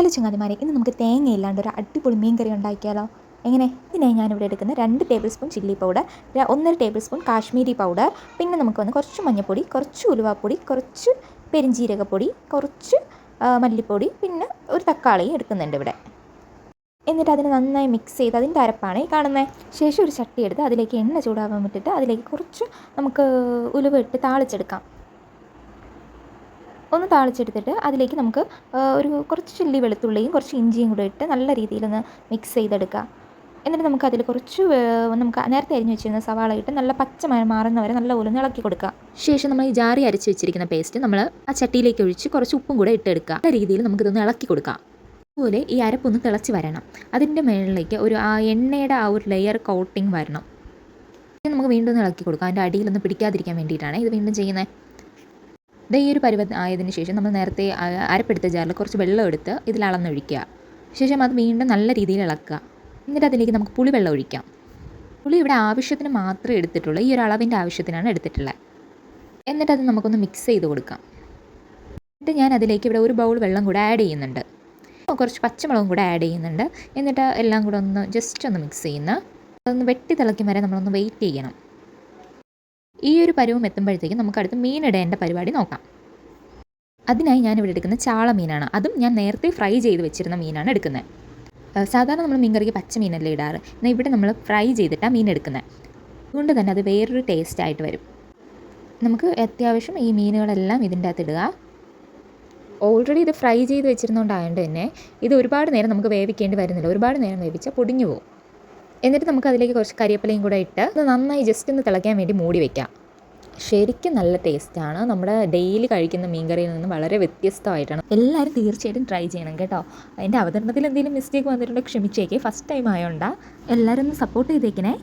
Hello ചങ്ങാതിമാരെ ഇന്ന് നമുക്ക് തേങ്ങ ഇല്ലാണ്ട് ഒരു അടിപൊളി മീൻ കറി ഉണ്ടാക്കിയാലോ? എങ്ങനെ? ഇതിനായി ഞാനിവിടെ എടുക്കുന്ന രണ്ട് ടേബിൾ സ്പൂൺ ചില്ലി പൗഡർ ഒന്നര ടേബിൾ സ്പൂൺ കാശ്മീരി പൗഡർ പിന്നെ നമുക്ക് വന്ന് കുറച്ച് മഞ്ഞൾപ്പൊടി കുറച്ച് ഉലുവാപ്പൊടി കുറച്ച് പെരിഞ്ജീരകപ്പൊടി കുറച്ച് മല്ലിപ്പൊടി പിന്നെ ഒരു തക്കാളി എടുക്കുന്നുണ്ട് ഇവിടെ. എന്നിട്ട് അതിനെ നന്നായി മിക്സ് ചെയ്ത് അതിന്റെ അരപ്പാണ് ഈ കാണുന്നത് ശേഷം ഒരു ചട്ടി എടുത്ത് അതിലേക്ക് എണ്ണ ചൂടാവാൻ വിട്ടിട്ട് അതിലേക്ക് കുറച്ച് നമുക്ക് ഉലുവ ഇട്ട് താളിച്ചെടുക്കാം. ഒന്ന് താളിച്ചെടുത്തിട്ട് അതിലേക്ക് നമുക്ക് ഒരു കുറച്ച് ചില്ലി വെളുത്തുള്ളിയും കുറച്ച് ഇഞ്ചിയും കൂടെ ഇട്ട് നല്ല രീതിയിലൊന്ന് മിക്സ് ചെയ്തെടുക്കുക എന്നിട്ട് നമുക്ക് അതിൽ കുറച്ച് നമുക്ക് നേരത്തെ അരിഞ്ഞു വെച്ചിരുന്ന സവാള ഇട്ട് നല്ല പച്ച മാറുന്നവരെ നല്ല പോലെ ഇളക്കി കൊടുക്കുക ശേഷം നമ്മൾ ഈ ജാറി അരച്ച് വെച്ചിരിക്കുന്ന പേസ്റ്റ് നമ്മൾ ആ ചട്ടിയിലേക്ക് ഒഴിച്ച് കുറച്ച് ഉപ്പും കൂടെ ഇട്ടെടുക്കുക നല്ല രീതിയിൽ നമുക്കിതൊന്ന് ഇളക്കി കൊടുക്കാം. അതുപോലെ ഈ അരപ്പൊന്ന് തിളച്ച് വരണം. അതിന്റെ മുകളിലേക്ക് ഒരു ആ എണ്ണയുടെ ആ ഒരു ലെയർ കോട്ടിങ് വരണം. നമുക്ക് വീണ്ടും ഇളക്കി കൊടുക്കാം. അതിന്റെ അടിയിലൊന്ന് പിടിക്കാതിരിക്കാൻ വേണ്ടിയിട്ടാണ് ഇത് വീണ്ടും ചെയ്യുന്നത്. ദേ ഈ ഒരു പരുവം ആയതിന് ശേഷം നമ്മൾ നേരത്തെ അരപ്പെടുത്ത ജാറിൽ കുറച്ച് വെള്ളം എടുത്ത് ഇതിൽ അളന്നൊഴിക്കുക. ശേഷം അത് വീണ്ടും നല്ല രീതിയിൽ ഇളക്കുക. എന്നിട്ട് അതിലേക്ക് നമുക്ക് പുളി വെള്ളം ഒഴിക്കാം. പുളി ഇവിടെ ആവശ്യത്തിന് മാത്രമേ എടുത്തിട്ടുള്ളൂ. ഈ ഒരു അളവിന്റെ ആവശ്യത്തിനാണ് എടുത്തിട്ടുള്ളത്. എന്നിട്ട് അത് നമുക്കൊന്ന് മിക്സ് ചെയ്ത് കൊടുക്കാം. എന്നിട്ട് ഞാൻ അതിലേക്ക് ഇവിടെ ഒരു ബൗൾ വെള്ളം കൂടെ ആഡ് ചെയ്യുന്നുണ്ട്. കുറച്ച് പച്ചമുളകും കൂടെ ആഡ് ചെയ്യുന്നുണ്ട്. എന്നിട്ട് എല്ലാം കൂടെ ഒന്ന് ജസ്റ്റ് ഒന്ന് മിക്സ് ചെയ്യുന്ന അതൊന്ന് വെട്ടി തിളയ്ക്കും വരെ നമ്മളൊന്ന് വെയിറ്റ് ചെയ്യണം. ഈ ഒരു പരുവം എത്തുമ്പോഴത്തേക്കും നമുക്ക് അടുത്ത് മീനിടേണ്ട പരിപാടി നോക്കാം. അതിനായി ഞാൻ ഇവിടെ എടുക്കുന്ന ചാള മീനാണ്. അതും ഞാൻ നേരത്തെ ഫ്രൈ ചെയ്ത് വെച്ചിരുന്ന മീനാണ് എടുക്കുന്നത്. സാധാരണ നമ്മൾ മീൻകറിക്ക് പച്ച മീനല്ലേ ഇടാറ്? എന്നാൽ ഇവിടെ നമ്മൾ ഫ്രൈ ചെയ്തിട്ടാണ് മീൻ എടുക്കുന്നത്. അതുകൊണ്ട് തന്നെ അത് വേറൊരു ടേസ്റ്റ് ആയിട്ട് വരും. നമുക്ക് അത്യാവശ്യം ഈ മീനുകളെല്ലാം ഇതിന്റെ അകത്ത് ഇടുക. ഓൾറെഡി ഇത് ഫ്രൈ ചെയ്ത് വെച്ചിരുന്നതുകൊണ്ടായതുകൊണ്ട് തന്നെ ഇത് ഒരുപാട് നേരം നമുക്ക് വേവിക്കേണ്ടി വരുന്നില്ല. ഒരുപാട് നേരം വേവിച്ചാൽ പൊടിഞ്ഞു പോകും. എന്നിട്ട് നമുക്ക് അതിലേക്ക് കുറച്ച് കരിയപ്പലയും കൂടെ ഇട്ട് അത് നന്നായി ജസ്റ്റ് ഒന്ന് തിളയ്ക്കാൻ വേണ്ടി മൂടി വെക്കാം. ശരിക്കും നല്ല ടേസ്റ്റാണ് നമ്മുടെ ഡെയിലി കഴിക്കുന്ന മീൻകറിയിൽ നിന്ന് വളരെ വ്യത്യസ്തമായിട്ടാണ്. എല്ലാവരും തീർച്ചയായിട്ടും ട്രൈ ചെയ്യണം കേട്ടോ. അതിന്റെ അവതരണത്തിൽ എന്തെങ്കിലും മിസ്റ്റേക്ക് വന്നിട്ടുണ്ടെങ്കിൽ ക്ഷമിച്ചേക്കേ. ഫസ്റ്റ് ടൈം ആയതുകൊണ്ടാണ് എല്ലാവരും ഒന്ന് സപ്പോർട്ട് ചെയ്തേക്കണേ.